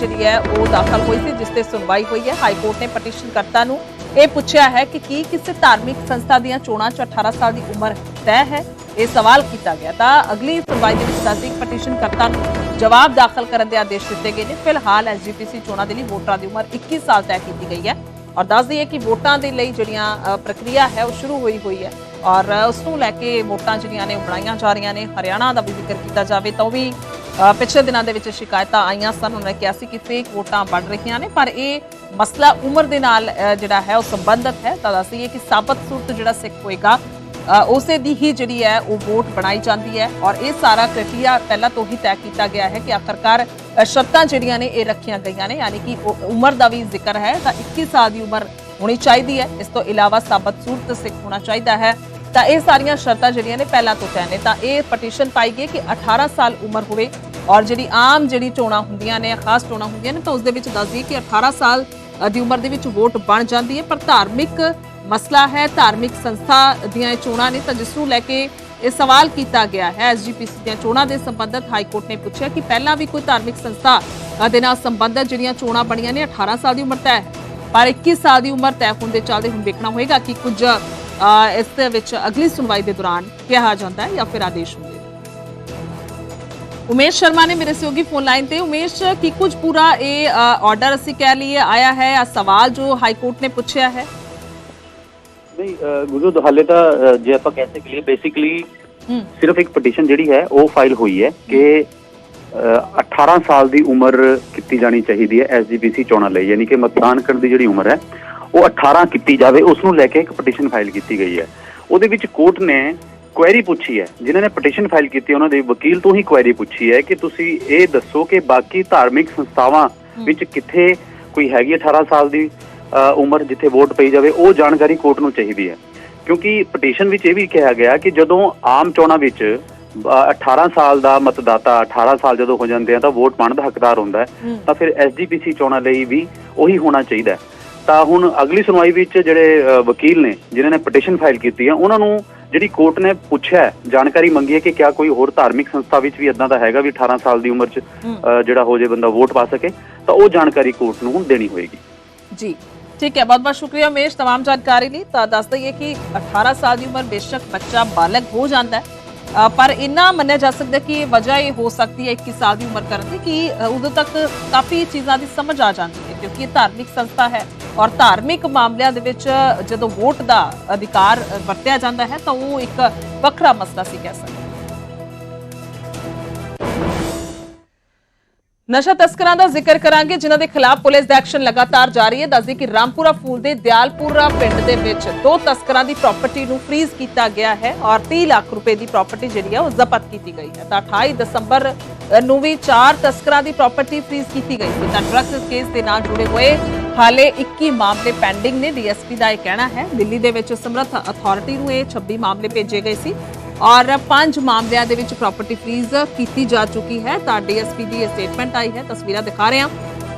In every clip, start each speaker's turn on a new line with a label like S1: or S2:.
S1: ਜਿਹੜੀ ਹੈ ਉਹ ਦਾਖਲ ਹੋਈ ਸੀ ਜਿਸ ਤੇ ਸੁਣਵਾਈ ਹੋਈ ਹੈ। ਹਾਈ ਕੋਰਟ ਨੇ ਪਟੀਸ਼ਨਕਰਤਾ ਨੂੰ ਇਹ ਪੁੱਛਿਆ ਹੈ ਕਿ ਕੀ ਕਿਸੇ ਧਾਰਮਿਕ ਸੰਸਥਾ ਦੀਆਂ ਚੋਣਾਂ 'ਚ 18 ਸਾਲ ਦੀ ਉਮਰ ਤੈਅ ਹੈ? ਇਹ ਸਵਾਲ ਕੀਤਾ ਗਿਆ। ਤਾਂ ਅਗਲੀ ਸੁਣਵਾਈ ਦੇ ਵਿੱਚ ਦੱਸਦੀ ਪਟੀਸ਼ਨਕਰਤਾ ਨੂੰ ਜਵਾਬ ਦਾਖਲ ਕਰਨ ਦੇ ਆਦੇਸ਼ ਦਿੱਤੇ ਗਏ ਨੇ। ਫਿਲਹਾਲ ਐਸਜੀਪੀਸੀ ਚੋਣਾਂ ਦੇ ਲਈ ਵੋਟਰਾਂ ਦੀ ਉਮਰ 21 ਸਾਲ ਤੈਅ ਕੀਤੀ ਗਈ ਹੈ। ਔਰ ਦੱਸ ਦਈਏ ਕਿ ਵੋਟਾਂ ਦੇ ਲਈ ਜਿਹੜੀਆਂ ਪ੍ਰਕਿਰਿਆ ਹੈ ਉਹ ਸ਼ੁਰੂ ਹੋਈ ਹੋਈ ਹੈ। ਔਰ ਅ, ਉਸ ਨੂੰ ਲੈ ਕੇ ਵੋਟਾਂ ਜਿਹੜੀਆਂ ਨੇ ਬਣਾਈਆਂ ਜਾ ਰਹੀਆਂ ਨੇ। ਹਰਿਆਣਾ ਦਾ ਵੀ ਜ਼ਿਕਰ ਕੀਤਾ ਜਾਵੇ ਤਾਂ ਉਹ ਵੀ ਪਿਛਲੇ ਦਿਨਾਂ ਦੇ ਵਿੱਚ ਸ਼ਿਕਾਇਤਾਂ ਆਈਆਂ ਸਨ। ਉਹਨਾਂ ਨੇ ਕਿਹਾ ਸੀ ਕਿ ਫੇਕ ਵੋਟਾਂ ਬਣ ਰਹੀਆਂ ਨੇ, ਪਰ ਇਹ ਮਸਲਾ ਉਮਰ ਦੇ ਨਾਲ ਜਿਹੜਾ ਹੈ ਉਹ ਸੰਬੰਧਿਤ ਹੈ। ਤਾਂ ਦੱਸ ਦਈਏ ਕਿ ਸਾਬਤ ਸੂਰਤ ਜਿਹੜਾ ਸਿੱਖ ਹੋਏਗਾ ਉਸੇ ਦੀ ਹੀ ਜਿਹੜੀ ਹੈ ਉਹ ਵੋਟ ਬਣਾਈ ਜਾਂਦੀ ਹੈ। ਔਰ ਇਹ ਸਾਰਾ ਪ੍ਰਕਿਰਿਆ ਪਹਿਲਾਂ ਤੋਂ ਹੀ ਤੈਅ ਕੀਤਾ ਗਿਆ ਹੈ ਕਿ ਆਖਰਕਾਰ ਸ਼ਰਤਾਂ ਜਿਹੜੀਆਂ ਨੇ ਇਹ ਰੱਖੀਆਂ ਗਈਆਂ ਨੇ। ਯਾਨੀ ਕਿ ਉਮਰ ਦਾ ਵੀ ਜ਼ਿਕਰ ਹੈ, ਤਾਂ 21 ਸਾਲ ਦੀ ਉਮਰ ਹੋਣੀ ਚਾਹੀਦੀ ਹੈ। ਇਸ ਤੋਂ ਇਲਾਵਾ ਸਾਬਤ ਸੂਰਤ ਸਿੱਖ ਹੋਣਾ ਚਾਹੀਦਾ ਹੈ। ਤਾਂ ਇਹ ਸਾਰੀਆਂ ਸ਼ਰਤਾਂ ਜਿਹੜੀਆਂ ਨੇ ਪਹਿਲਾਂ ਤੋਂ ਤੈਅ ਨੇ। ਤਾਂ ਇਹ ਪਟੀਸ਼ਨ ਪਾਈ ਗਈ ਕਿ 18 ਸਾਲ ਉਮਰ ਹੋਵੇ ਔਰ ਜਿਹੜੀ ਆਮ ਜਿਹੜੀ ਚੋਣਾਂ ਹੁੰਦੀਆਂ ਨੇ, ਖਾਸ ਚੋਣਾਂ ਹੁੰਦੀਆਂ ਨੇ, ਤਾਂ ਉਸ ਦੇ ਵਿੱਚ ਦੱਸਦੀ ਦਈਏ ਕਿ 18 ਸਾਲ ਦੀ ਉਮਰ ਦੇ ਵਿੱਚ ਵੋਟ ਬਣ ਜਾਂਦੀ ਹੈ। ਪਰ ਧਾਰਮਿਕ ਮਸਲਾ ਹੈ, ਧਾਰਮਿਕ ਸੰਸਥਾ ਦੀਆਂ ਇਹ ਚੋਣਾਂ ਨੇ, ਤਾਂ ਜਿਸ ਨੂੰ ਲੈ ਕੇ ਇਹ ਸਵਾਲ ਕੀਤਾ ਗਿਆ ਹੈ। ਐਸਜੀਪੀਸੀ ਦੀਆਂ ਚੋਣਾਂ ਦੇ ਸੰਬੰਧਤ ਹਾਈ ਕੋਰਟ ਨੇ ਪੁੱਛਿਆ ਕਿ ਪਹਿਲਾਂ ਵੀ ਕੋਈ ਧਾਰਮਿਕ ਸੰਸਥਾ ਦੇ ਨਾਲ ਸੰਬੰਧਤ ਜਿਹੜੀਆਂ ਚੋਣਾਂ ਬਣੀਆਂ ਨੇ 18 ਸਾਲ ਦੀ ਉਮਰ ਤੈਅ ਹੈ। ਪਰ 21 ਸਾਲ ਦੀ ਉਮਰ ਤੈਅ ਹੋਣ ਦੇ ਚੱਲਦੇ ਹੁਣ ਵੇਖਣਾ ਹੋਏਗਾ ਕਿ ਕੁਝ ਇਸ ਦੇ ਵਿੱਚ ਅਗਲੀ ਸੁਣਵਾਈ ਦੇ ਦੌਰਾਨ ਕਿਹਾ ਜਾਂਦਾ ਹੈ ਜਾਂ ਫਿਰ ਆਦੇਸ਼ ਹੁੰਦੇ ਉਮੇਸ਼ ਸ਼ਰਮਾ ਨੇ ਮੇਰੇ ਸਹਿਯੋਗੀ ਫੋਨ ਲਾਈਨ ਤੇ ਉਮੇਸ਼ ਕੀ ਕੁਝ ਪੂਰਾ ਇਹ ਆਰਡਰ ਅਸੀਂ ਕਹਿ ਲਈਏ ਆਇਆ ਹੈ ਆ ਸਵਾਲ ਜੋ ਹਾਈ ਕੋਰਟ ਨੇ ਪੁੱਛਿਆ ਹੈ
S2: ਨਹੀਂ ਗੁਰੂ ਹਾਲੇ ਤਾਂ ਜੇ ਆਪਾਂ ਕਹਿ ਸਕੀਏ ਬੇਸਿਕਲੀ ਸਿਰਫ ਇੱਕ ਪਟੀਸ਼ਨ ਜਿਹੜੀ ਹੈ ਉਹ ਫਾਈਲ ਹੋਈ ਹੈ ਕਿ ਅਹ 18 ਸਾਲ ਦੀ ਉਮਰ ਕੀਤੀ ਜਾਣੀ ਚਾਹੀਦੀ ਹੈ ਐਸਜੀਪੀਸੀ ਚੋਣਾਂ ਲਈ ਯਾਨੀ ਕਿ ਮਤਦਾਨ ਕਰਨ ਦੀ ਜਿਹੜੀ ਉਮਰ ਹੈ ਉਹ 18 ਕੀਤੀ ਜਾਵੇ ਉਸ ਨੂੰ ਲੈ ਕੇ ਇੱਕ ਪਟੀਸ਼ਨ ਫਾਈਲ ਕੀਤੀ ਗਈ ਹੈ ਉਹਦੇ ਵਿੱਚ ਕੋਰਟ ਨੇ ਕੁਐਰੀ ਪੁੱਛੀ ਹੈ। ਜਿਨ੍ਹਾਂ ਨੇ ਪਟੀਸ਼ਨ ਫਾਈਲ ਕੀਤੀ ਉਹਨਾਂ ਦੇ ਵਕੀਲ ਤੋਂ ਹੀ ਕੁਐਰੀ ਪੁੱਛੀ ਹੈ ਕਿ ਤੁਸੀਂ ਇਹ ਦੱਸੋ ਕਿ ਬਾਕੀ ਧਾਰਮਿਕ ਸੰਸਥਾਵਾਂ ਵਿੱਚ ਕਿੱਥੇ ਕੋਈ ਹੈਗੀ 18 ਸਾਲ ਦੀ ਉਮਰ ਜਿੱਥੇ ਵੋਟ ਪਈ ਜਾਵੇ ਉਹ ਜਾਣਕਾਰੀ ਕੋਰਟ ਨੂੰ ਚਾਹੀਦੀ ਹੈ। ਕਿਉਂਕਿ ਪਟੀਸ਼ਨ ਵਿੱਚ ਇਹ ਵੀ ਕਿਹਾ ਗਿਆ ਕਿ ਜਦੋਂ ਆਮ ਚੋਣਾਂ ਵਿੱਚ ਅਹ 18 ਸਾਲ ਦਾ ਮਤਦਾਤਾ 18 ਸਾਲ ਜਦੋਂ ਹੋ ਜਾਂਦੇ ਆ ਤਾਂ ਵੋਟ ਪਾਉਣ ਦਾ ਹੱਕਦਾਰ ਹੁੰਦਾ। ਤਾਂ ਫਿਰ ਐਸਜੀਪੀਸੀ ਚੋਣਾਂ ਲਈ ਵੀ ਉਹੀ ਹੋਣਾ ਚਾਹੀਦਾ ਤਾਂ ਹੁਣ ਅਗਲੀ ਸੁਣਵਾਈ ਵਿੱਚ ਜਿਹੜੇ ਵਕੀਲ ਨੇ ਜਿਨ੍ਹਾਂ ਨੇ ਪਟੀਸ਼ਨ ਫਾਈਲ ਕੀਤੀ ਹੈ ਉਹਨਾਂ ਨੂੰ ਜਿਹੜੀ ਕੋਰਟ ਨੇ ਪੁੱਛਿਆ ਹੈ, ਜਾਣਕਾਰੀ ਮੰਗੀ ਹੈ ਕਿ ਕਿਆ ਕੋਈ ਹੋਰ ਧਾਰਮਿਕ ਸੰਸਥਾ ਵਿੱਚ ਵੀ ਇਦਾਂ ਦਾ ਹੈਗਾ ਵੀ 18 ਸਾਲ ਦੀ ਉਮਰ 'ਚ
S1: ਹੂੰ।
S2: ਅਹ, ਜਿਹੜਾ ਹੋ ਜੇ ਬੰਦਾ ਵੋਟ ਪਾ ਸਕੇ ਤਾਂ ਉਹ ਜਾਣਕਾਰੀ ਕੋਰਟ ਨੂੰ ਹੁਣ ਦੇਣੀ ਹੋਏਗੀ
S1: ਜੀ ਠੀਕ ਹੈ ਬਹੁਤ ਬਹੁਤ ਸ਼ੁਕਰੀਆ ਉਮੇਸ਼ तमाम ਜਾਣਕਾਰੀ ਲਈ ਤਾਂ ਦੱਸ ਦਈਏ ਕਿ 18 ਸਾਲ ਦੀ ਉਮਰ ਬੇਸ਼ੱਕ ਬੱਚਾ ਬਾਲਗ ਹੋ ਜਾਂਦਾ ਹੈ ਅ, ਪਰ ਇੰਨਾ ਮੰਨਿਆ ਜਾ ਸਕਦਾ ਕਿ ਇਹ ਵਜ੍ਹਾ ਇਹ ਹੋ ਸਕਦੀ ਹੈ 21 ਸਾਲ ਦੀ ਉਮਰ ਕਰਨ ਦੀ ਕਿ ਅ, ਉਦੋਂ ਤੱਕ ਕਾਫੀ ਚੀਜ਼ਾਂ ਦੀ ਸਮਝ ਆ ਜਾਂਦੀ ਹੈ ਕਿਉਂਕਿ ਇਹ ਧਾਰਮਿਕ ਸੰਸਥਾ ਹੈ ਔਰ ਧਾਰਮਿਕ ਮਾਮਲਿਆਂ ਦੇ ਵਿੱਚ ਜਦੋਂ ਵੋਟ ਦਾ ਅਧਿਕਾਰ ਵਰਤਿਆ ਜਾਂਦਾ ਹੈ ਤਾਂ ਉਹ ਇੱਕ ਵੱਖਰਾ ਮਸਲਾ ਸੀ, ਕਹਿ ਸਕਦੇ ਨਸ਼ਾ ਤਸਕਰਾਂ ਦਾ ਜ਼ਿਕਰ ਕਰਾਂਗੇ, ਜਿਨ੍ਹਾਂ ਦੇ ਖਿਲਾਫ ਪੁਲਿਸ ਦਾ ਐਕਸ਼ਨ ਲਗਾਤਾਰ ਜਾਰੀ ਹੈ। ਦੱਸਦੀ ਕਿ ਰਾਮਪੁਰਾ ਫੂਲ ਦੇ ਦਿਆਲਪੁਰਾ ਪਿੰਡ ਦੇ ਵਿੱਚ ਦੋ ਤਸਕਰਾਂ ਦੀ ਪ੍ਰਾਪਰਟੀ ਨੂੰ ਫ੍ਰੀਜ਼ ਕੀਤਾ ਗਿਆ ਹੈ ਔਰ 30 ਲੱਖ ਰੁਪਏ ਦੀ ਪ੍ਰਾਪਰਟੀ ਜਿਹੜੀ ਹੈ ਉਹ ਜ਼ਬਤ ਕੀਤੀ ਗਈ ਹੈ। ਤਾਂ 28 ਦਸੰਬਰ ਨੂੰ ਵੀ ਚਾਰ ਤਸਕਰਾਂ ਦੀ ਪ੍ਰਾਪਰਟੀ ਫ੍ਰੀਜ਼ ਕੀਤੀ ਗਈ ਸੀ। ਤਾਂ ਡਰੱਗਸ ਕੇਸ ਦੇ ਨਾਲ ਜੁੜੇ ਹੋਏ ਹਾਲੇ 21 ਮਾਮਲੇ ਪੈਂਡਿੰਗ ਨੇ। ਡੀਐਸਪੀ ਦਾ ਇਹ ਕਹਿਣਾ ਹੈ, ਦਿੱਲੀ ਦੇ ਵਿੱਚ ਸਮਰੱਥ ਅਥਾਰਟੀ ਨੂੰ ਇਹ 26 ਮਾਮਲੇ ਭੇਜੇ ਗਏ ਸੀ। ਔਰ ਪੰਜ ਮਾਮਲਿਆਂ ਦੇ ਵਿੱਚ ਪ੍ਰਾਪਰਟੀ ਫ੍ਰੀਜ਼ ਕੀਤੀ ਜਾ ਚੁੱਕੀ ਹੈ। ਤਾਂ ਡੀਐਸਪੀ ਦੀ ਇਹ ਸਟੇਟਮੈਂਟ ਆਈ ਹੈ, ਤਸਵੀਰਾਂ ਦਿਖਾ ਰਹੇ ਹਾਂ।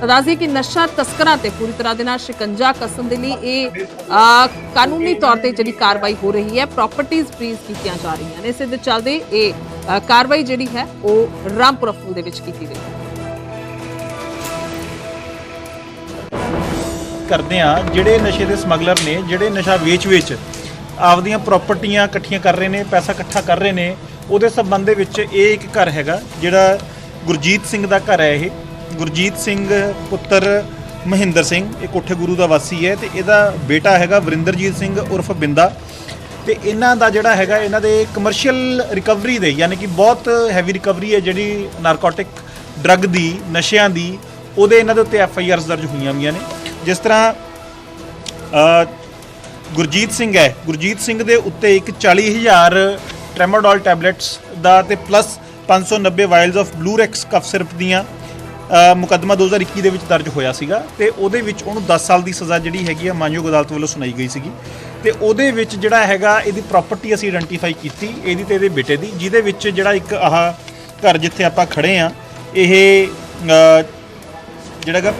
S1: ਦੱਸਦੀ ਕਿ ਨਸ਼ਾ ਤਸਕਰਾਂ ਤੇ ਪੂਰੀ ਤਰ੍ਹਾਂ ਦੇ ਨਾਲ ਸ਼ਿਕੰਜਾ ਕਸਣ ਦੇ ਲਈ ਇਹ ਕਾਨੂੰਨੀ ਤੌਰ ਤੇ ਜਿਹੜੀ ਕਾਰਵਾਈ ਹੋ ਰਹੀ ਹੈ ਪ੍ਰਾਪਰਟੀਆਂ ਫ੍ਰੀਜ਼ ਕੀਤੀਆਂ ਜਾ ਰਹੀਆਂ ਨੇ। ਇਸੇ ਦੇ ਚੱਲਦੇ ਇਹ ਕਾਰਵਾਈ ਜਿਹੜੀ ਹੈ, ਉਹ ਰਾਮਪੁਰਾ ਫੂਲ ਦੇ ਵਿੱਚ ਕੀਤੀ ਗਈ
S3: ਕਰਦੇ ਆ ਜਿਹੜੇ ਨਸ਼ੇ ਦੇ ਸਮਗਲਰ ਨੇ, ਜਿਹੜੇ ਨਸ਼ਾ ਵੇਚ-ਵੇਚ ਆਪਦੀਆਂ ਪ੍ਰਾਪਰਟੀਆਂ ਇਕੱਠੀਆਂ ਕਰ ਰਹੇ ਨੇ, ਪੈਸਾ ਇਕੱਠਾ ਕਰ ਰਹੇ ਨੇ, ਉਹਦੇ ਸੰਬੰਧ ਦੇ ਵਿੱਚ ਇਹ ਇੱਕ ਘਰ ਹੈਗਾ, ਜਿਹੜਾ ਗੁਰਜੀਤ ਸਿੰਘ ਦਾ ਘਰ ਹੈ ਇਹ। ਗੁਰਜੀਤ ਸਿੰਘ ਪੁੱਤਰ ਮਹਿੰਦਰ ਸਿੰਘ, ਇਹ ਕੋਠੇ ਗੁਰੂ ਦਾ ਵਾਸੀ ਹੈ ਤੇ ਇਹਦਾ ਬੇਟਾ ਹੈਗਾ ਵਰਿੰਦਰਜੀਤ ਸਿੰਘ ਉਰਫ ਬਿੰਦਾ। ਤੇ ਇਹਨਾਂ ਦਾ ਜਿਹੜਾ ਹੈਗਾ, ਇਹਨਾਂ ਦੇ ਕਮਰਸ਼ੀਅਲ ਰਿਕਵਰੀ ਦੇ, ਯਾਨੀ ਕਿ ਬਹੁਤ ਹੈਵੀ ਰਿਕਵਰੀ ਹੈ ਜਿਹੜੀ ਨਾਰਕੋਟਿਕ ਡਰੱਗ ਦੀ, ਨਸ਼ਿਆਂ ਦੀ, ਉਹਦੇ ਇਹਨਾਂ ਦੇ ਉੱਤੇ ਐਫ ਆਈ ਆਰਸ ਦਰਜ ਹੋਈਆਂ ਹੋਈਆਂ ਨੇ। ਜਿਸ ਤਰ੍ਹਾਂ ਗੁਰਜੀਤ ਸਿੰਘ ਹੈ। ਗੁਰਜੀਤ ਸਿੰਘ ਦੇ ਉੱਤੇ ਇੱਕ 40000 ਟ੍ਰੈਮਾਡੋਲ ਟੈਬਲੇਟਸ ਦਾ ਤੇ plus 590 vials of Blurex cough syrup ਦੀਆਂ ਅ, ਮੁਕੱਦਮਾ 2021 ਦੇ ਵਿੱਚ ਦਰਜ ਹੋਇਆ ਸੀਗਾ ਤੇ ਉਹਦੇ ਵਿੱਚ ਉਹਨੂੰ 10 ਸਾਲ ਦੀ ਸਜ਼ਾ ਜਿਹੜੀ ਹੈਗੀ ਆ ਮਾਨਯੋਗ ਅਦਾਲਤ ਵੱਲੋਂ ਸੁਣਾਈ ਗਈ ਸੀਗੀ। ਤੇ ਉਹਦੇ ਵਿੱਚ ਜਿਹੜਾ ਹੈਗਾ ਇਹਦੀ ਪ੍ਰਾਪਰਟੀ ਅਸੀਂ ਆਇਡੈਂਟੀਫਾਈ ਕੀਤੀ ਇਹਦੀ ਤੇ ਇਹਦੇ ਬੇਟੇ ਦੀ ਜਿਹਦੇ ਵਿੱਚ ਜਿਹੜਾ ਇੱਕ ਆਹ ਘਰ ਜਿੱਥੇ ਆਪਾਂ ਖੜੇ ਆ ਇਹ ਜਿਹੜਾ ਹੈਗਾ